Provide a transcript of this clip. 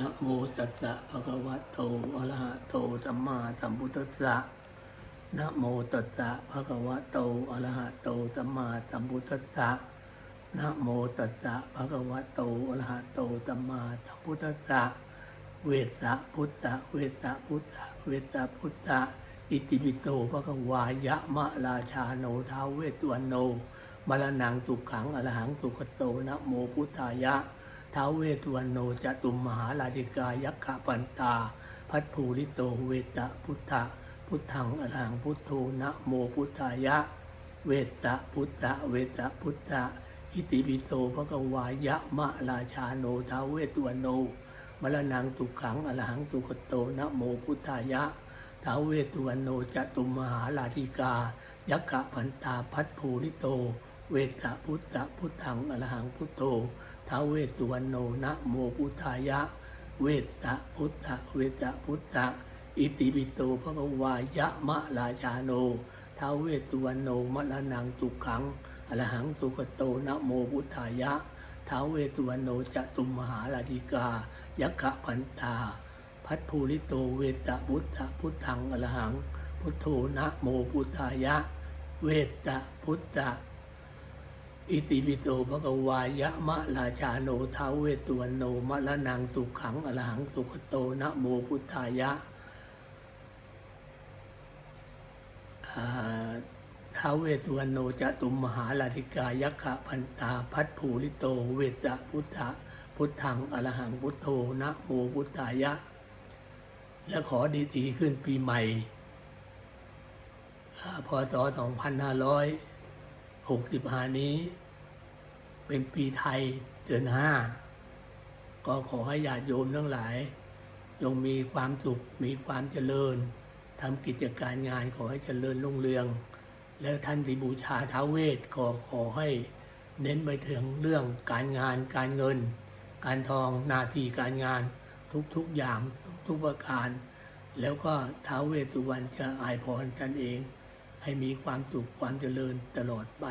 นะโมตัสสะภะคะวะโตอะระหะโตสัมมาสัมพุทธัสสะนะโมตัสสะภะคะวะโตอะระหะโตสัมมาสัมพุทธัสสะนะโมตัสสะภะคะวะโตอะระหะโตสัมมาสัมพุทธัสสะเวสสะพุทธะเวสสะพุทธะเวสสะพุทธะอิติปิโตภะคะวายะมะราชาโนท้าวเวสสุวรรณโนมรณังตุขังอรหังตุขโตนะโมพุทธายะ ท้าวเวสสุวรรณโนจตุมมหาราชิกายักขะปันตา พัทภูริโตเวตะพุทธะพุทธังอรหังพุทโธนะโมพุทธายะ เวตะพุทธะเวตะพุทธะอิติปิโตภะกวายะมะราชาโนท้าวเวสสุวรรณโนมรณังตุขังอรหังตุขโตนะโมพุทธายะท้าวเวสสุวรรณโนจตุมมหาราชิกา ยักขะพันตาพัทภูริโต เวตะพุทธะพุทธังอรหังพุทโธ ทาวเวสสุวรรณโนนะโมพุทธายะ เวตตะพุทธะเวตตะพุทธะอิติปิโตภะคะวายะมะราชาโนท้าวเวสสุวรรณโนมะละนังตุขังอรหังตุกโตนะโมพุทธายะท้าวเวสสุวรรณโนจะตุมมหาราธิกา ยักขะพันตา พัทภูริโตเวตตะพุทธะพุทธังอรหัง พุทโธนะโมพุทธายะ เวตตะพุทธะ อิติปิโตภะคะวายะมะราชาโนท้าเวสสุวรรณโนมะละนังตุขังอรหังสุขโตนะโมพุทธายะท้าเวสสุวรรณโนจะตุมมหาลาธิกายักขะพันตาพัทภูริโตเวสะพุทธะพุทธังอรหังพุทโธนะโมพุทธายะ และขอดีทีขึ้นปีใหม่พอ่าพศ 2565 นี้ เป็นปีไทยเดือนห้าก็ขอให้ญาติโยมทั้งหลายจงมีความสุขมีความเจริญทำกิจการงานขอให้เจริญรุ่งเรือง แล้วท่านที่บูชาท้าเวทก็ขอให้เน้นไปถึงเรื่องการงานการเงิน การทองหน้าที่การงานทุกๆอย่างทุกๆประการ แล้วก็ท้าเวสสุวรรณจะอายพรท่านเอง ให้มีความสุขความเจริญตลอดไป